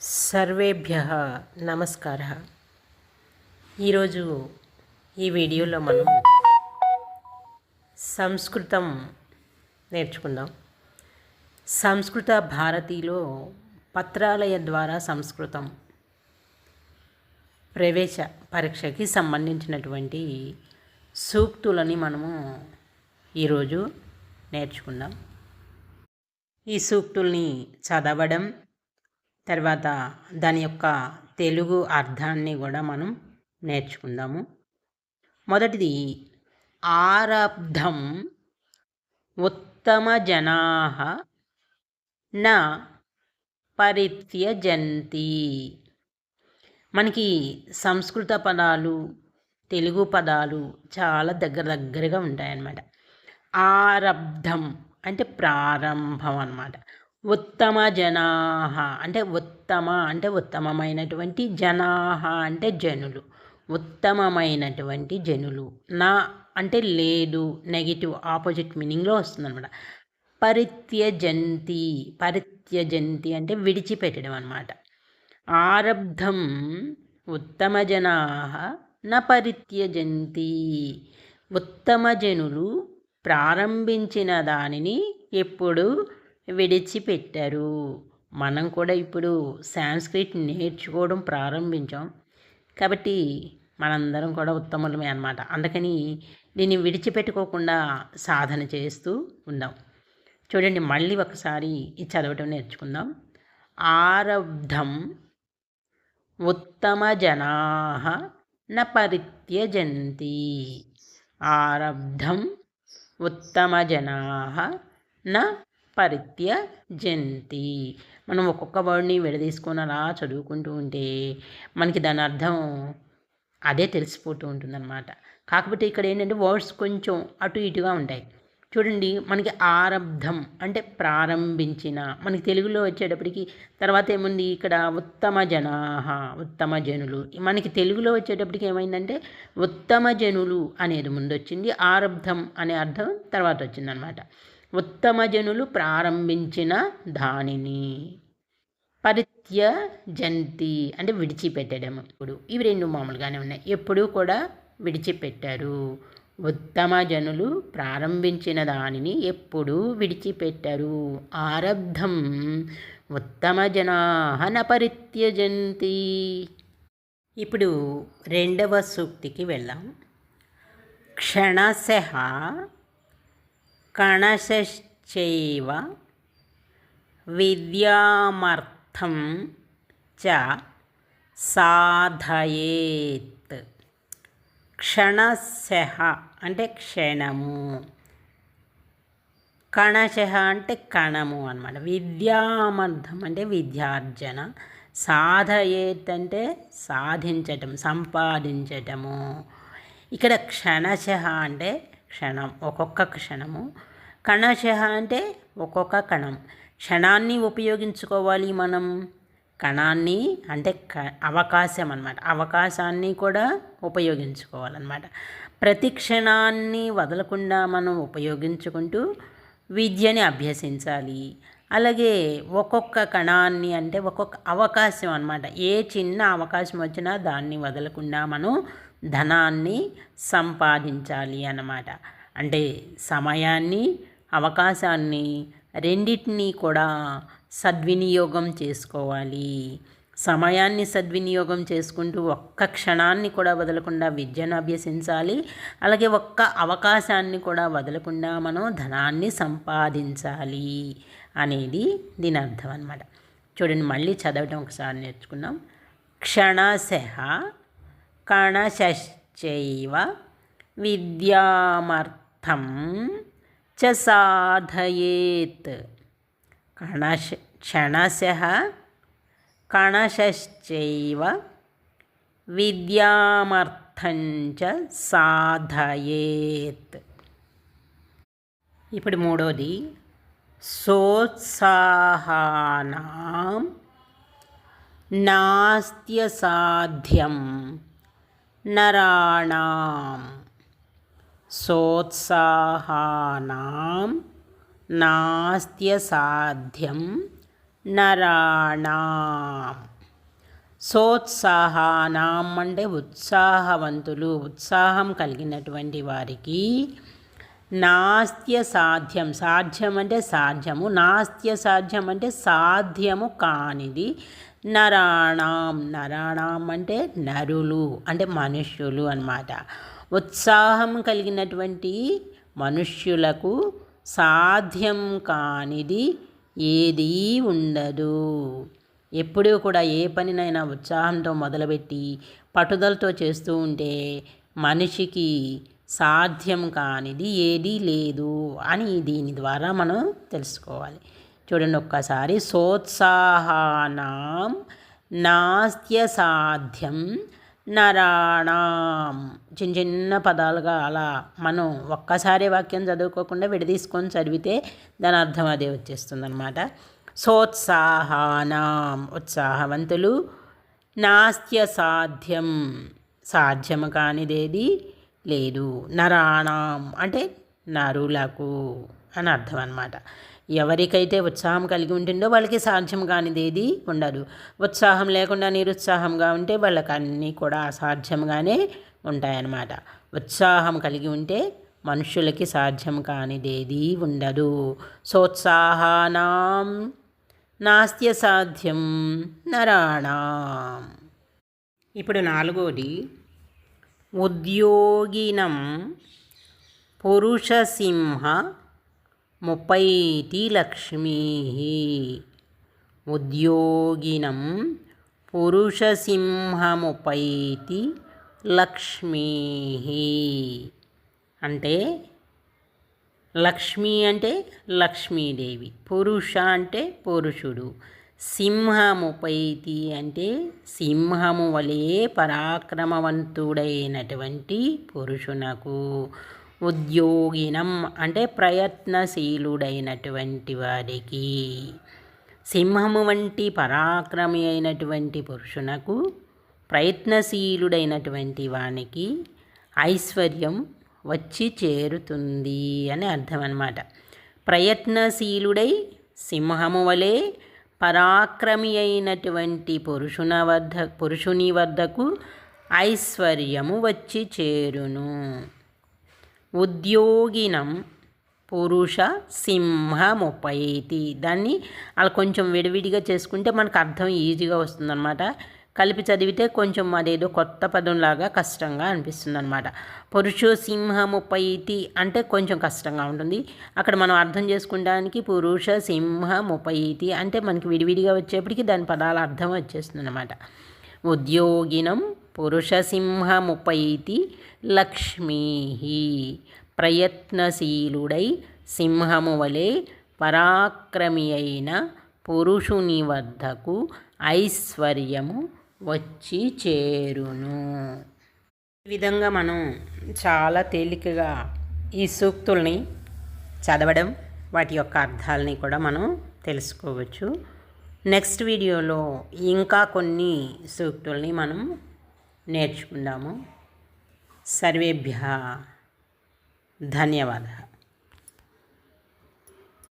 సర్వేభ్య నమస్కార. ఈరోజు ఈ వీడియోలో మనం సంస్కృతం నేర్చుకుందాం. సంస్కృత భారతిలో పత్రాలయ ద్వారా సంస్కృతం ప్రవేశ పరీక్షకి సంబంధించినటువంటి సూక్తులని మనము ఈరోజు నేర్చుకుందాం. ఈ సూక్తుల్ని చదవడం తర్వాత దాని యొక్క తెలుగు అర్థాన్ని కూడా మనం నేర్చుకుందాము. మొదటిది ఆరబ్ధం. ఉత్తమ జనా నా పరిత్యజంతి. మనకి సంస్కృత పదాలు తెలుగు పదాలు చాలా దగ్గర దగ్గరగా ఉంటాయన్నమాట. ఆరబ్ధం అంటే ప్రారంభం అన్నమాట. ఉత్తమ జనాహ అంటే ఉత్తమ అంటే ఉత్తమమైనటువంటి జనాహ అంటే జనులు. ఉత్తమమైనటువంటి జనులు. నా అంటే లేదు నెగిటివ్ ఆపోజిట్ మీనింగ్లో వస్తుందన్నమాట. పరిత్యజంతి పరిత్యజంతి అంటే విడిచిపెట్టడం అనమాట ఆరబ్ధం ఉత్తమ జనా న పరిత్యజంతి. ఉత్తమ జనులు ప్రారంభించిన దానిని ఎప్పుడు? విడిచిపెట్టారు. మనం కూడా ఇప్పుడు సాంస్క్రిట్ నేర్చుకోవడం ప్రారంభించాం. కాబట్టి మనందరం కూడా ఉత్తములమే అనమాట అందుకని దీన్ని విడిచిపెట్టుకోకుండా సాధన చేస్తూ ఉందాం. చూడండి మళ్ళీ ఒకసారి ఇది చదవటం నేర్చుకుందాం. ఆరబ్ధం. ఉత్తమ జనా న పరిత్యజంతి. ఆరబ్ధం. ఉత్తమ జనా న పరిత్యజంతి మనం ఒక్కొక్క వర్డ్ని విడదీసుకొని అలా చదువుకుంటూ ఉంటే మనకి దాని అర్థం అదే తెలిసిపోతూ ఉంటుందన్నమాట. కాకపోతే ఇక్కడ ఏంటంటే వర్డ్స్ కొంచెం అటు ఇటుగా ఉంటాయి. చూడండి మనకి ఆరబ్ధం అంటే ప్రారంభించిన మనకి తెలుగులో వచ్చేటప్పటికి తర్వాత ఏముంది? ఇక్కడ ఉత్తమ జనాహ ఉత్తమ జనులు. మనకి తెలుగులో వచ్చేటప్పటికి ఏమైందంటే ఉత్తమ జనులు అనేది ముందు వచ్చింది ఆరబ్ధం అనే అర్థం తర్వాత వచ్చిందనమాట ఉత్తమ జనులు ప్రారంభించిన దానిని. పరిత్య జంతి అంటే విడిచిపెట్టడం ఇప్పుడు ఇవి రెండు మామూలుగానే ఉన్నాయి. ఎప్పుడూ కూడా విడిచిపెట్టారు. ఉత్తమ జనులు ప్రారంభించిన దానిని ఎప్పుడూ విడిచిపెట్టరు. ఆరబ్ధం ఉత్తమ జనాహన పరిత్యజంతి ఇప్పుడు రెండవ సూక్తికి వెళ్ళాం క్షణశ కణశ్చైవ విద్యామర్థం చ సాధయేత్ క్షణశ అంటే క్షణము। కణశ అంటే కణము అనమాట విద్యామర్థం అంటే విద్యార్జన। సాధయేత్ అంటే సాధించటం సంపాదించటము। ఇక్కడ క్షణశ అంటే క్షణం ఒక్కొక్క క్షణము। కణశ అంటే ఒక్కొక్క కణం. క్షణాన్ని ఉపయోగించుకోవాలి మనం. కణాన్ని అంటే క అవకాశం అనమాట అవకాశాన్ని కూడా ఉపయోగించుకోవాలన్నమాట. ప్రతి క్షణాన్ని వదలకుండా మనం ఉపయోగించుకుంటూ విద్యని అభ్యసించాలి. అలాగే ఒక్కొక్క కణాన్ని అంటే ఒక్కొక్క అవకాశం అనమాట ఏ చిన్న అవకాశం వచ్చినా దాన్ని వదలకుండా మనం ధనాన్ని సంపాదించాలి అన్నమాట. అంటే సమయాన్ని అవకాశాన్ని రెండింటినీ కూడా సద్వినియోగం చేసుకోవాలి. సమయాన్ని సద్వినియోగం చేసుకుంటూ ఒక్క క్షణాన్ని కూడా వదలకుండా విద్యను అభ్యసించాలి. అలాగే ఒక్క అవకాశాన్ని కూడా వదలకుండా మనం ధనాన్ని సంపాదించాలి అనేది దీని అర్థం అనమాట చూడండి మళ్ళీ చదవటం ఒకసారి నేర్చుకున్నాం క్షణశ కణశ్చైవ విద్యామర్థం చ సాధయేత్ కణశ క్షణశ కణశ్చైవ విద్యామర్థంచ సాధయేత్. ఇప్పుడు మూడోది సోత్సాహానాం నాస్త్యసాధ్యం నరాణాం. సోత్సాహానాం నాస్త్యసాధ్యం నరాణాం. సోత్సాహానాం అంటే ఉత్సాహవంతులు ఉత్సాహం కలిగినటువంటి వారికి నాస్త్య సాధ్యం సాధ్యం అంటే సాధ్యము నాస్త్య సాధ్యం అంటే సాధ్యము కానిది నరాణం. నరాణం అంటే నరులు అంటే మనుష్యులు అన్నమాట. ఉత్సాహం కలిగినటువంటి మనుష్యులకు సాధ్యం కానిది ఏదీ ఉండదు. ఎప్పుడూ కూడా ఏ పనినైనా ఉత్సాహంతో మొదలుపెట్టి పట్టుదలతో చేస్తూ ఉంటే మనిషికి సాధ్యం కానిది ఏదీ లేదు అని దీని ద్వారా మనం తెలుసుకోవాలి. చూడండి ఒక్కసారి సోత్సాహానం నాస్త్య సాధ్యం నరాణం. చిన్న చిన్న పదాలుగా అలా మనం ఒక్కసారి వాక్యం చదువుకోకుండా విడదీసుకొని చదివితే దాని అర్థం అదే వచ్చేస్తుంది అనమాట సోత్సాహానాం. ఉత్సాహవంతులు. నాస్త్య సాధ్యం. సాధ్యము కానిదేది లేదు. నరాణం. అంటే నరులకు అని అర్థం అనమాట ఎవరికైతే ఉత్సాహం కలిగి ఉంటుందో వాళ్ళకి సాధ్యం కానిది ఏది ఉండదు. ఉత్సాహం లేకుండా నిరుత్సాహంగా ఉంటే వాళ్ళకి అన్నీ కూడా అసాధ్యంగానే ఉంటాయన్నమాట. ఉత్సాహం కలిగి ఉంటే మనుషులకి సాధ్యం కానిదేది ఉండదు. సోత్సాహానాం నాస్త్య సాధ్యం నరాణం. ఇప్పుడు నాలుగోది ఉద్యోగినం పురుషసింహ ముపైతి లక్ష్మీ ఉద్యోగినం పురుషసింహముపైతి లక్ష్మీ అంటే లక్ష్మి అంటే లక్ష్మీదేవి పురుష అంటే పురుషుడు సింహముపైతి అంటే సింహము వలె పరాక్రమవంతుడైనటువంటి పురుషునకు. ఉద్యోగినం అంటే ప్రయత్నశీలుడైనటువంటి వారికి సింహము వంటి పరాక్రమి అయినటువంటి పురుషునకు ప్రయత్నశీలుడైనటువంటి వానికి ఐశ్వర్యం వచ్చి చేరుతుంది అని అర్థం అన్నమాట ప్రయత్నశీలుడై సింహము వలె పరాక్రమి అయినటువంటి పురుషున వద్ద పురుషుని వద్దకు ఐశ్వర్యము వచ్చి చేరును. ఉద్యోగినం పురుష సింహముపైతి. దాన్ని అలా కొంచెం విడివిడిగా చేసుకుంటే మనకు అర్థం ఈజీగా వస్తుందన్నమాట. కలిపి చదివితే కొంచెం అదేదో కొత్త పదంలాగా కష్టంగా అనిపిస్తుంది అనమాట పురుషు సింహముపైతి అంటే కొంచెం కష్టంగా ఉంటుంది. అక్కడ మనం అర్థం చేసుకోవడానికి పురుష సింహముపైతి అంటే మనకి విడివిడిగా వచ్చేప్పటికి దాని పదాల అర్థం వచ్చేస్తుంది అనమాట ఉద్యోగినం పురుషసింహముపైతి లక్ష్మీ ప్రయత్నశీలుడై సింహము వలె పరాక్రమి అయిన పురుషుని వద్దకు ఐశ్వర్యము వచ్చి చేరును. ఈ విధంగా మనం చాలా తేలికగా ఈ సూక్తుల్ని చదవడం వాటి యొక్క అర్థాలని కూడా మనం తెలుసుకోవచ్చు. నెక్స్ట్ వీడియోలో ఇంకా కొన్ని సూక్తుల్ని మనం నేర్చుకుందాము. సర్వేభ్య. ధన్యవాదాలు.